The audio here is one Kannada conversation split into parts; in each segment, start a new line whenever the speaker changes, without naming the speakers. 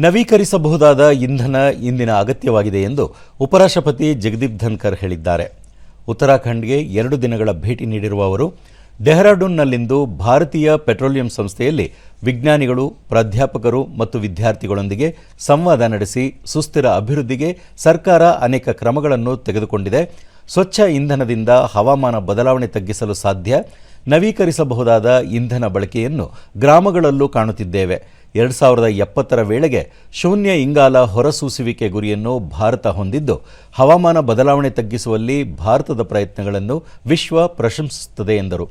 ನವೀಕರಿಸಬಹುದಾದ ಇಂಧನ ಇಂದಿನ ಅಗತ್ಯವಾಗಿದೆ ಎಂದು ಉಪರಾಷ್ಟ್ರಪತಿ ಜಗದೀಪ್ ಧನ್ಕರ್ ಹೇಳಿದ್ದಾರೆ. ಉತ್ತರಾಖಂಡ್ಗೆ ಎರಡು ದಿನಗಳ ಭೇಟಿ ನೀಡಿರುವ ಅವರು, ಡೆಹ್ರಾಡೂನ್ನಲ್ಲಿಂದು ಭಾರತೀಯ ಪೆಟ್ರೋಲಿಯಂ ಸಂಸ್ಥೆಯಲ್ಲಿ ವಿಜ್ಞಾನಿಗಳು, ಪ್ರಾಧ್ಯಾಪಕರು ಮತ್ತು ವಿದ್ಯಾರ್ಥಿಗಳೊಂದಿಗೆ ಸಂವಾದ ನಡೆಸಿ ಸುಸ್ಥಿರ ಅಭಿವೃದ್ಧಿಗೆ ಸರ್ಕಾರ ಅನೇಕ ಕ್ರಮಗಳನ್ನು ತೆಗೆದುಕೊಂಡಿದೆ. ಸ್ವಚ್ಛ ಇಂಧನದಿಂದ ಹವಾಮಾನ ಬದಲಾವಣೆ ತಗ್ಗಿಸಲು ಸಾಧ್ಯ. ನವೀಕರಿಸಬಹುದಾದ ಇಂಧನ ಬಳಕೆಯನ್ನು ಗ್ರಾಮಗಳಲ್ಲೂ ಕಾಣುತ್ತಿದ್ದೇವೆ. ಎರಡು ಸಾವಿರದ ಎಪ್ಪತ್ತರ ವೇಳೆಗೆ ಶೂನ್ಯ ಇಂಗಾಲ ಹೊರಸೂಸುವಿಕೆ ಗುರಿಯನ್ನು ಭಾರತ ಹೊಂದಿದ್ದು, ಹವಾಮಾನ ಬದಲಾವಣೆ ತಗ್ಗಿಸುವಲ್ಲಿ ಭಾರತದ ಪ್ರಯತ್ನಗಳನ್ನು ವಿಶ್ವ ಪ್ರಶಂಸಿಸುತ್ತದೆ ಎಂದರು.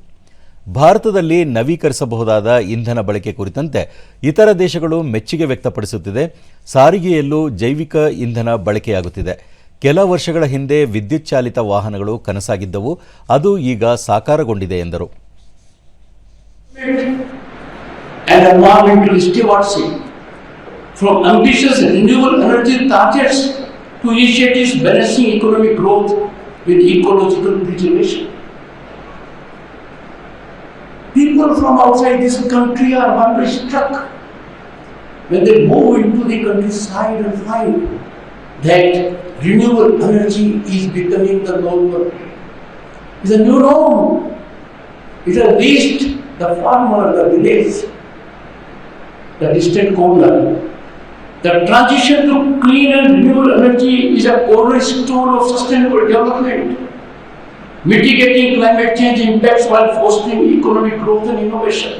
ಭಾರತದಲ್ಲಿ ನವೀಕರಿಸಬಹುದಾದ ಇಂಧನ ಬಳಕೆ ಕುರಿತಂತೆ ಇತರ ದೇಶಗಳು ಮೆಚ್ಚುಗೆ ವ್ಯಕ್ತಪಡಿಸುತ್ತಿದೆ. ಸಾರಿಗೆಯಲ್ಲೂ ಜೈವಿಕ ಇಂಧನ ಬಳಕೆಯಾಗುತ್ತಿದೆ. ಕೆಲ ವರ್ಷಗಳ ಹಿಂದೆ ವಿದ್ಯುತ್ ಚಾಲಿತ ವಾಹನಗಳು ಕನಸಾಗಿದ್ದವು. ಅದು ಈಗ ಸಾಕಾರಗೊಂಡಿದೆ ಎಂದರು.
And environmental stewardship, from ambitious renewable energy targets to initiatives balancing economic growth with ecological preservation. People from outside this country are always struck when they move into the countryside and find that renewable energy is becoming the normal. It's a new norm. It has reached the farmer, the village, the distant corner. The transition to clean and renewable energy is a cornerstone of sustainable development, mitigating climate change impacts while fostering economic growth and innovation.